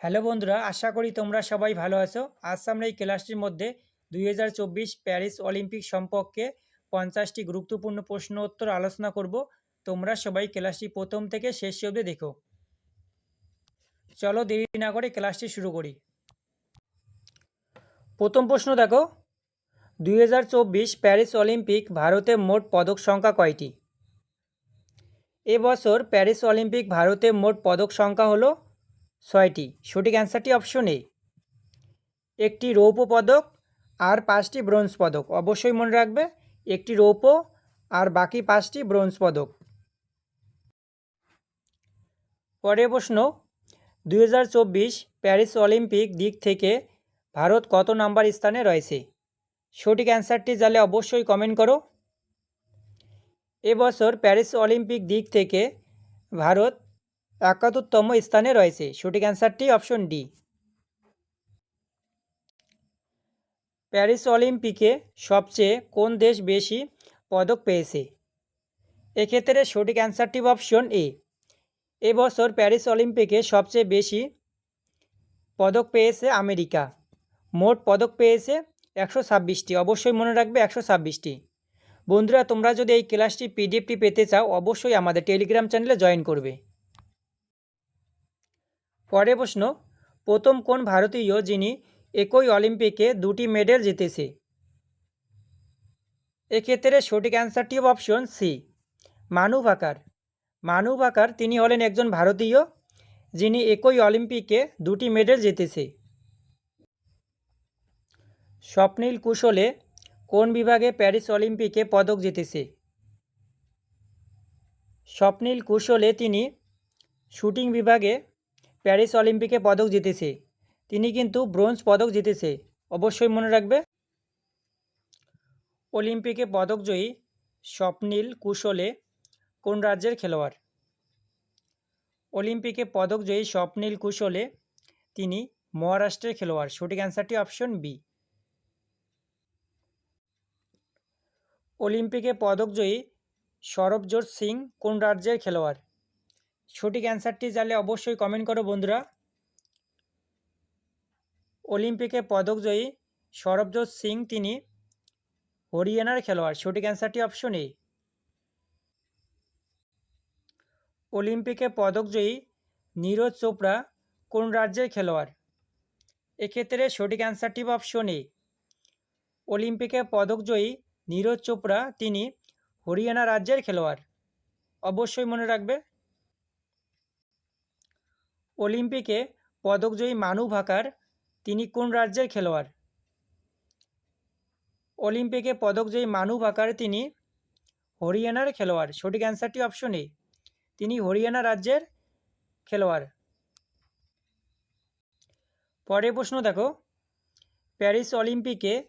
Hello বন্ধুরা, আশা করি তোমরা সবাই ভালো আছো। আজ আমরা এই ক্লাসটির মধ্যে দুই হাজার চব্বিশ প্যারিস অলিম্পিক সম্পর্কে পঞ্চাশটি গুরুত্বপূর্ণ প্রশ্ন উত্তর আলোচনা করব। তোমরা সবাই ক্লাসটি প্রথম থেকে শেষ অবধি দেখো। চলো দেরি না করে ক্লাসটি শুরু করি। প্রথম প্রশ্ন দেখো। দুই হাজার চব্বিশ প্যারিস অলিম্পিক ভারতে মোট পদক সংখ্যা কয়টি? এবছর প্যারিস অলিম্পিক ভারতে মোট পদক সংখ্যা হলো ছয়টি। সঠিক অ্যান্সারটি অপশন এ। একটি রৌপ্য পদক আর পাঁচটি ব্রোঞ্জ পদক। অবশ্যই মনে রাখবে, একটি রৌপ্য আর বাকি পাঁচটি ব্রোঞ্জ পদক। পরের প্রশ্ন দু হাজার চব্বিশ প্যারিস অলিম্পিক দিক থেকে ভারত কত নাম্বার স্থানে রয়েছে? সঠিক অ্যান্সারটি জানলে অবশ্যই কমেন্ট করো। এবছর প্যারিস অলিম্পিক দিক থেকে ভারত একাত্তরতম স্থানে রয়েছে। সঠিক অ্যান্সারটি অপশন ডি। প্যারিস অলিম্পিকে সবচেয়ে কোন দেশ বেশি পদক পেয়েছে? এক্ষেত্রে সঠিক অ্যান্সারটি অপশন এ। এবছর প্যারিস অলিম্পিকে সবচেয়ে বেশি পদক পেয়েছে আমেরিকা। মোট পদক পেয়েছে একশো ছাব্বিশটি। অবশ্যই মনে রাখবে একশো ছাব্বিশটি। বন্ধুরা, তোমরা যদি এই ক্লাসটি পিডিএফটি পেতে চাও, অবশ্যই আমাদের টেলিগ্রাম চ্যানেলে জয়েন করবে। পরের প্রশ্ন, প্রথম কোন ভারতীয় যিনি একই অলিম্পিকে দুটি মেডেল জিতেছে? এক্ষেত্রে সঠিক অ্যান্সারটি অপশন সি, মানু ভাকার। মানু ভাকার তিনি হলেন একজন ভারতীয় যিনি একই অলিম্পিকে দুটি মেডেল জিতেছে। স্বপ্নীল কুশলে কোন বিভাগে প্যারিস অলিম্পিকে পদক জিতেছে? স্বপ্নীল কুশলে তিনি শুটিং বিভাগে প্যারিস অলিম্পিকে পদক জিতেছে। তিনি কিন্তু ব্রোঞ্জ পদক জিতেছে। অবশ্যই মনে রাখবে। অলিম্পিকে পদকজয়ী স্বপ্নীল কুশলে কোন রাজ্যের খেলোয়াড়? অলিম্পিকে পদকজয়ী স্বপ্নীল কুশলে তিনি মহারাষ্ট্রের খেলোয়াড়। সঠিক অ্যান্সারটি অপশন বি। অলিম্পিকে পদকজয়ী সৌরভজোৎ সিং কোন রাজ্যের খেলোয়াড়? সঠিক অ্যান্সারটি জানলে অবশ্যই কমেন্ট করো বন্ধুরা। অলিম্পিকে পদকজয়ী সৌরভজোৎ সিং তিনি হরিয়ানার খেলোয়াড়। সঠিক অ্যান্সারটি অপশন এ অলিম্পিকে পদকজয়ী নীরজ চোপড়া কোন রাজ্যের খেলোয়াড়? এক্ষেত্রে সঠিক অ্যান্সারটি অপশন এ অলিম্পিকে পদকজয়ী নীরজ চোপড়া তিনি হরিয়ানা রাজ্যের খেলোয়াড়। অবশ্যই মনে রাখবে অলিম্পিকে পদকজয়ী মানু ভাকার, তিনি কোন রাজ্যের খেলোয়াড়? অলিম্পিকে পদকজয়ী মানু ভাকার তিনি হরিয়ানার খেলোয়াড়, সঠিক অ্যান্সারটি অপশন এ। তিনি হরিয়ানা রাজ্যের খেলোয়াড়। পরের প্রশ্ন দেখো। প্যারিস অলিম্পিকে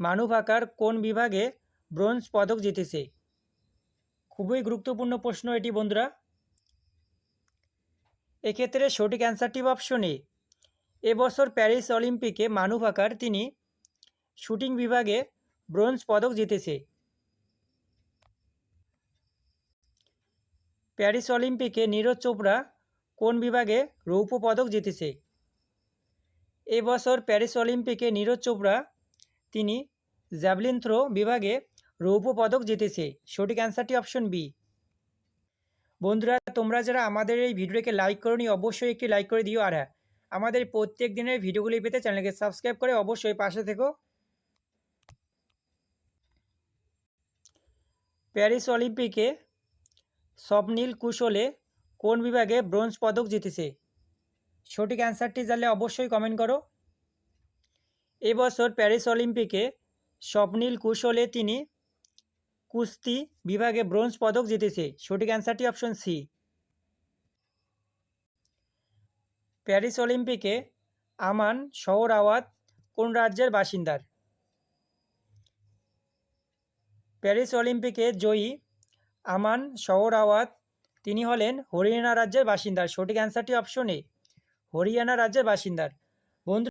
মানু ভাকার কোন বিভাগে ব্রোঞ্জ পদক জিতেছে? খুবই গুরুত্বপূর্ণ প্রশ্ন এটি, বন্ধুরা। এক্ষেত্রে সঠিক অ্যান্সারটি অপশন এ এবছর প্যারিস অলিম্পিকে মানু ভাকার তিনি শুটিং বিভাগে ব্রোঞ্জ পদক জিতেছে। প্যারিস অলিম্পিকে নীরজ চোপড়া কোন বিভাগে রৌপ্য পদক জিতেছে? এবছর প্যারিস অলিম্পিকে নীরজ চোপড়া তিনি জ্যাভলিন থ্রো বিভাগে রৌপ্য পদক জিতেছে। সঠিক অ্যান্সারটি অপশন বি বন্ধুরা, তোমরা যারা আমাদের এই ভিডিওকে লাইক করনি, অবশ্যই একটি লাইক করে দিও। আর হ্যাঁ আমাদের প্রত্যেক দিনের ভিডিওগুলি পেতে চ্যানেলকে সাবস্ক্রাইব করে অবশ্যই পাশে থেকো। প্যারিস অলিম্পিকে স্বপ্নীল কুশলে কোন বিভাগে ব্রোঞ্জ পদক জিতেছে? সঠিক অ্যান্সারটি জানলে অবশ্যই কমেন্ট করো। এবছর প্যারিস অলিম্পিকে স্বপ্নীল কুশলে তিনি কুস্তি বিভাগে ব্রোঞ্জ পদক জিতেছে। সঠিক অ্যান্সারটি অপশন সি। প্যারিস অলিম্পিকে আমান শহর আওয়াত কোন রাজ্যের বাসিন্দার? প্যারিস অলিম্পিকে জয়ী আমান শহর আওয়াত তিনি হলেন হরিয়ানা রাজ্যের বাসিন্দার। সঠিক অ্যান্সারটি অপশন এ, হরিয়ানা রাজ্যের বাসিন্দার। বন্ধু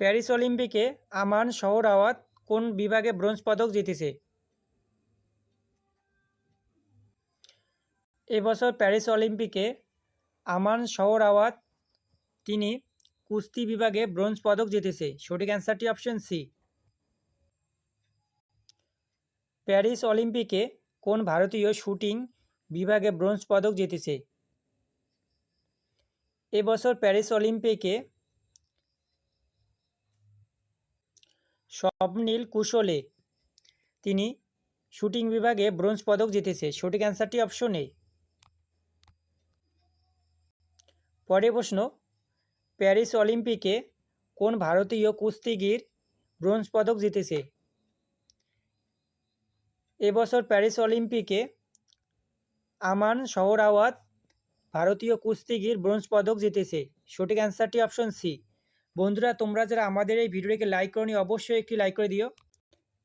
প্যারিস অলিম্পিকে আমান শহর আওয়াত কোন বিভাগে ব্রোঞ্জ পদক জিতেছে? এবছর প্যারিস অলিম্পিকে আমান শহর আওয়াত তিনি কুস্তি বিভাগে ব্রোঞ্জ পদক জিতেছে। সঠিক অ্যান্সারটি অপশন সি। প্যারিস অলিম্পিকে কোন ভারতীয় শুটিং বিভাগে ব্রোঞ্জ পদক জিতেছে? এবছর প্যারিস অলিম্পিকে স্বপ্নীল কুশলে। তিনি শুটিং বিভাগে ব্রোঞ্জ পদক জিতেছে। সঠিক অ্যান্সারটি অপশন এ। পরের প্রশ্ন, প্যারিস অলিম্পিকে কোন ভারতীয় কুস্তিগির ব্রোঞ্জ পদক জিতেছে? এবছর প্যারিস অলিম্পিকে আমান শহরাওয়াত ভারতীয় কুস্তিগির ব্রোঞ্জ পদক জিতেছে। সঠিক অ্যান্সারটি অপশন সি। বন্ধুরা, তোমরা যারা আমাদের এই ভিডিওটিকে লাইক করনি, অবশ্যই একটি লাইক করে দিও।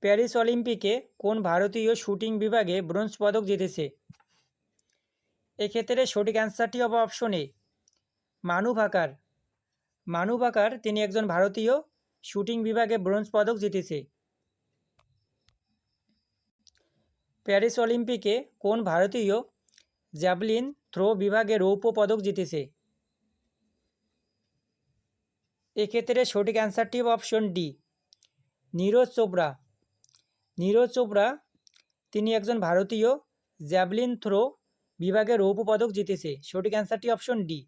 প্যারিস অলিম্পিকে কোন ভারতীয় শুটিং বিভাগে ব্রোঞ্জ পদক জিতেছে? এক্ষেত্রে সঠিক অ্যান্সারটি হবে অপশন মানু ভাকার। মানু ভাকার, তিনি একজন ভারতীয় শুটিং বিভাগে ব্রোঞ্জ পদক জিতেছে। প্যারিস অলিম্পিকে কোন ভারতীয় জ্যাভলিন থ্রো বিভাগে রৌপ্য পদক জিতেছে? এক্ষেত্রে সঠিক অ্যান্সারটি অপশন ডি নীরজ চোপড়া। নীরজ চোপড়া, তিনি একজন ভারতীয় জ্যাভলিন থ্রো বিভাগে রৌপ্য পদক জিতেছে। সঠিক অ্যান্সারটি অপশন ডি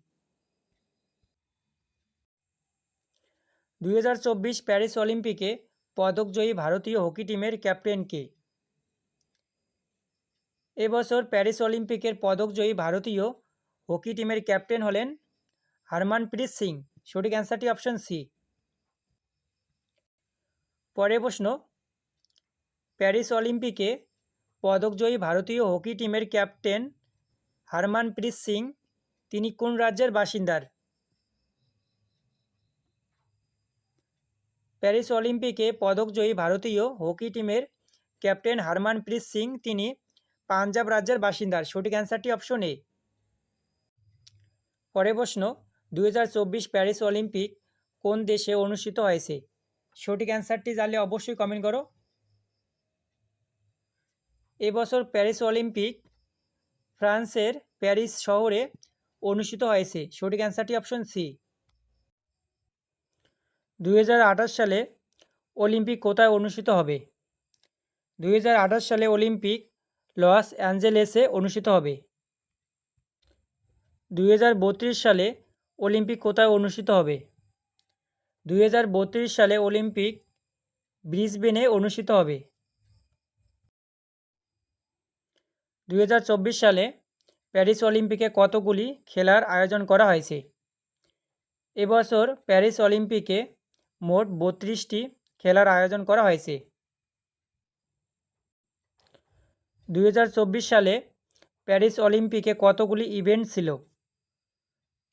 দুই হাজার চব্বিশ প্যারিস অলিম্পিকে পদকজয়ী ভারতীয় হকি টিমের ক্যাপ্টেন কে? এবছর প্যারিস অলিম্পিকের পদকজয়ী ভারতীয় হকি টিমের ক্যাপ্টেন হলেন হারমানপ্রীত সিং। সঠিক অ্যান্সারটি অপশন সি পরের প্রশ্ন, প্যারিস অলিম্পিকে পদকজয়ী ভারতীয় হকি টিমের ক্যাপ্টেন হারমানপ্রীত সিং, তিনি কোন রাজ্যের বাসিন্দার? প্যারিস অলিম্পিকে পদকজয়ী ভারতীয় হকি টিমের ক্যাপ্টেন হারমানপ্রীত সিং, তিনি পাঞ্জাব রাজ্যের বাসিন্দার। সঠিক অ্যান্সারটি অপশন এ পরের প্রশ্ন দুই হাজার চব্বিশ প্যারিস অলিম্পিক কোন দেশে অনুষ্ঠিত হয়েছে? সঠিক অ্যান্সারটি জানলে অবশ্যই কমেন্ট করো। এবছর প্যারিস অলিম্পিক ফ্রান্সের প্যারিস শহরে অনুষ্ঠিত হয়েছে। সঠিক অ্যান্সারটি অপশন সি। দুই হাজার আঠাশ সালে অলিম্পিক কোথায় অনুষ্ঠিত হবে? দু হাজার আঠাশ সালে অলিম্পিক লস অ্যাঞ্জেলেসে অনুষ্ঠিত হবে। দুই হাজার বত্রিশ সালে অলিম্পিক কোথায় অনুষ্ঠিত হবে? দু হাজার বত্রিশ সালে অলিম্পিক ব্রিসবেনে অনুষ্ঠিত হবে। দুই হাজার চব্বিশ সালে প্যারিস অলিম্পিকে কতগুলি খেলার আয়োজন করা হয়েছে? এবছর প্যারিস অলিম্পিকে মোট বত্রিশটি খেলার আয়োজন করা হয়েছে। দুই হাজার চব্বিশ সালে প্যারিস অলিম্পিকে কতগুলি ইভেন্ট ছিল?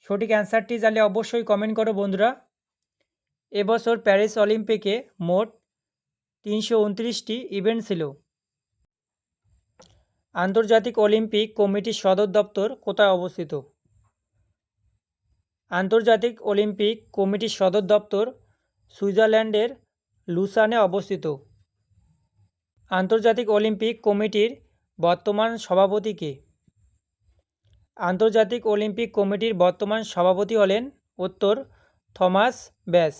সঠিক অ্যান্সারটি জানলে অবশ্যই কমেন্ট করো বন্ধুরা। এবছর প্যারিস অলিম্পিকে মোট তিনশো উনত্রিশটি ইভেন্ট ছিল। আন্তর্জাতিক অলিম্পিক কমিটির সদর দপ্তর কোথায় অবস্থিত? আন্তর্জাতিক অলিম্পিক কমিটির সদর দপ্তর সুইজারল্যান্ডের লুসানে অবস্থিত। আন্তর্জাতিক অলিম্পিক কমিটির বর্তমান সভাপতি কে? আন্তর্জাতিক অলিম্পিক কমিটির বর্তমান সভাপতি হলেন উত্তর থমাস ব্যাস।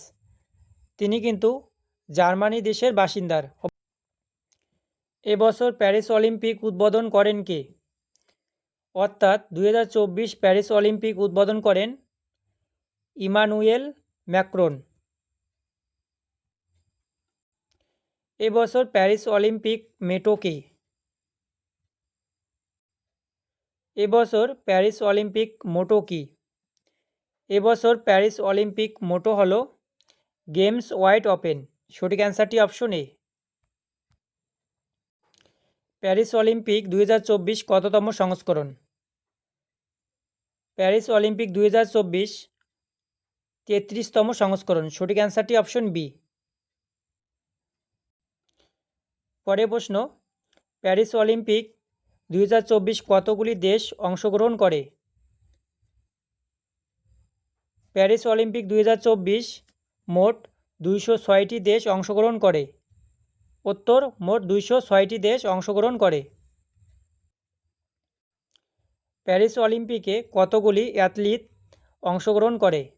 তিনি কিন্তু জার্মানি দেশের বাসিন্দার। এবছর প্যারিস অলিম্পিক উদ্বোধন করেন কে? অর্থাৎ দু হাজার চব্বিশ প্যারিস অলিম্পিক উদ্বোধন করেন ইমানুয়েল ম্যাক্রন। এবছর প্যারিস অলিম্পিক মেটো কে এবছর প্যারিস অলিম্পিক মোটো কি? এবছর প্যারিস অলিম্পিক মোটো হল গেমস ওয়াইড ওপেন। সঠিক অ্যান্সারটি অপশন এ। প্যারিস অলিম্পিক দু হাজার চব্বিশ কততম সংস্করণ? প্যারিস অলিম্পিক দুই হাজার চব্বিশ তেত্রিশতম সংস্করণ। সঠিক অ্যান্সারটি অপশন বি। পরের প্রশ্ন, প্যারিস অলিম্পিক দুই হাজার চব্বিশ কতগুলি দেশ অংশগ্রহণ করে? প্যারিস অলিম্পিক দুই হাজার চব্বিশ মোট দুইশো ছয়টি দেশ অংশগ্রহণ করে। উত্তর, মোট দুইশো ছয়টি দেশ অংশগ্রহণ করে। প্যারিস অলিম্পিকে কতগুলি অ্যাথলিট অংশগ্রহণ করে?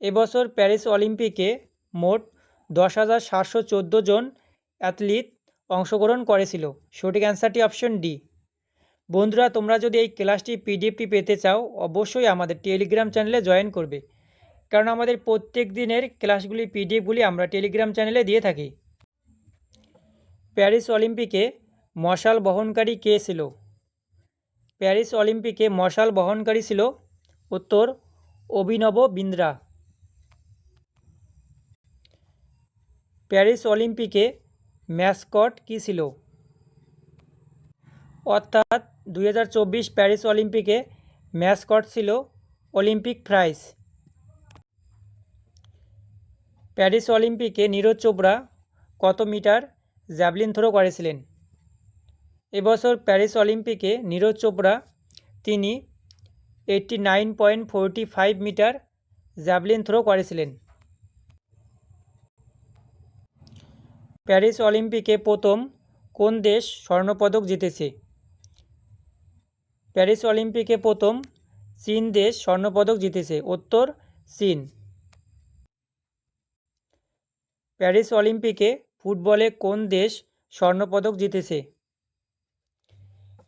এবছর প্যারিস অলিম্পিকে মোট দশ হাজার সাতশো চোদ্দ জন অ্যাথলিট অংশগ্রহণ করেছিল। সঠিক অ্যান্সারটি অপশন ডি। বন্ধুরা, তোমরা যদি এই ক্লাসটি পিডিএফটি পেতে চাও, অবশ্যই আমাদের টেলিগ্রাম চ্যানেলে জয়েন করবে। কারণ আমাদের প্রত্যেক দিনের ক্লাসগুলি, পিডিএফগুলি আমরা টেলিগ্রাম চ্যানেলে দিয়ে থাকি। প্যারিস অলিম্পিকে মশাল বহনকারী কে ছিল? প্যারিস অলিম্পিকে মশাল বহনকারী ছিল উত্তর অভিনব বিন্দ্রা। প্যারিস অলিম্পিকে ম্যাসকট কী ছিল? অর্থাৎ দুই হাজার চব্বিশ প্যারিস অলিম্পিকে ম্যাসকট ছিল অলিম্পিক প্রাইজ। প্যারিস অলিম্পিকে নীরজ চোপড়া কত মিটার জ্যাভলিন থ্রো করেছিলেন? এবছর প্যারিস অলিম্পিকে নীরজ চোপড়া, তিনি eighty nine point forty five metre javelin throw করেছিলেন। প্যারিস অলিম্পিকে প্রথম কোন দেশ স্বর্ণপদক জিতেছে? প্যারিস অলিম্পিকে প্রথম চীন দেশ স্বর্ণপদক জিতেছে। উত্তর, চীন। প্যারিস অলিম্পিকে ফুটবলে কোন দেশ স্বর্ণপদক জিতেছে?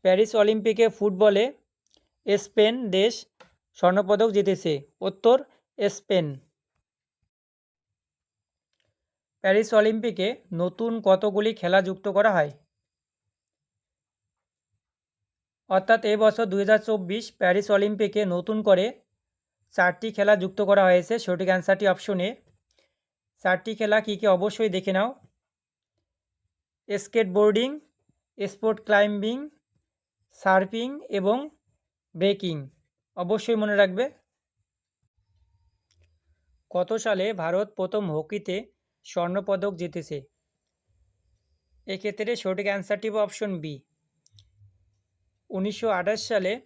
প্যারিস অলিম্পিকে ফুটবলে স্পেন দেশ স্বর্ণপদক জিতেছে। উত্তর, স্পেন। প্যারিস অলিম্পিকে নতুন কতগুলি খেলা যুক্ত করা হয়? অর্থাৎ দুই হাজার চব্বিশ প্যারিস অলিম্পিকে নতুন করে চারটি খেলা যুক্ত করা হয়েছে। সঠিক অ্যান্সারটি অপশনে চারটি খেলা কী কী অবশ্যই দেখে নাও। স্কেটবোর্ডিং, স্পোর্ট ক্লাইম্বিং, সার্ফিং এবং ব্রেকিং। অবশ্যই মনে রাখবে। কত সালে ভারত প্রথম হকিতে স্বর্ণপদক জিতেছে। এক্ষেত্রে সঠিক অ্যান্সারটি অপশন বি উনিশশো আঠাশ সালে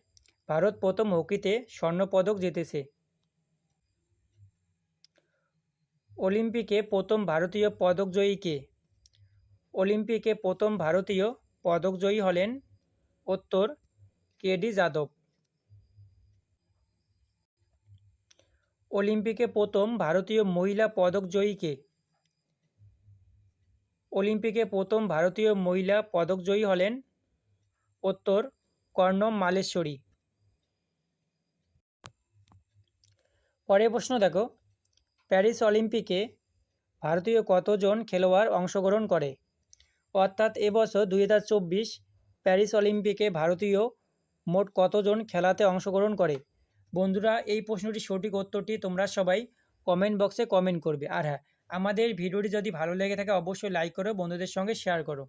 ভারত প্রথম হকিতে স্বর্ণপদক জিতেছে। অলিম্পিকে প্রথম ভারতীয় পদকজয়ী কে? অলিম্পিকে প্রথম ভারতীয় পদকজয়ী হলেন উত্তর কেডি যাদব। অলিম্পিকে প্রথম ভারতীয় মহিলা পদকজয়ী কে? অলিম্পিকে প্রথম ভারতীয় মহিলা পদকজয়ী হলেন উত্তর কর্ণম মালেশ্বরী। পরের প্রশ্ন দেখো। প্যারিস অলিম্পিকে ভারতীয় কতজন খেলোয়াড় অংশগ্রহণ করে? অর্থাৎ এবছর দুই হাজার চব্বিশ প্যারিস অলিম্পিকে ভারতীয় মোট কতজন খেলাতে অংশগ্রহণ করে? বন্ধুরা, এই প্রশ্নটির সঠিক উত্তরটি তোমরা সবাই কমেন্ট বক্সে কমেন্ট করবে। আর হ্যাঁ আমাদের ভিডিওটি যদি ভালো লেগে থাকে অবশ্যই লাইক করো বন্ধুদের সঙ্গে শেয়ার করো।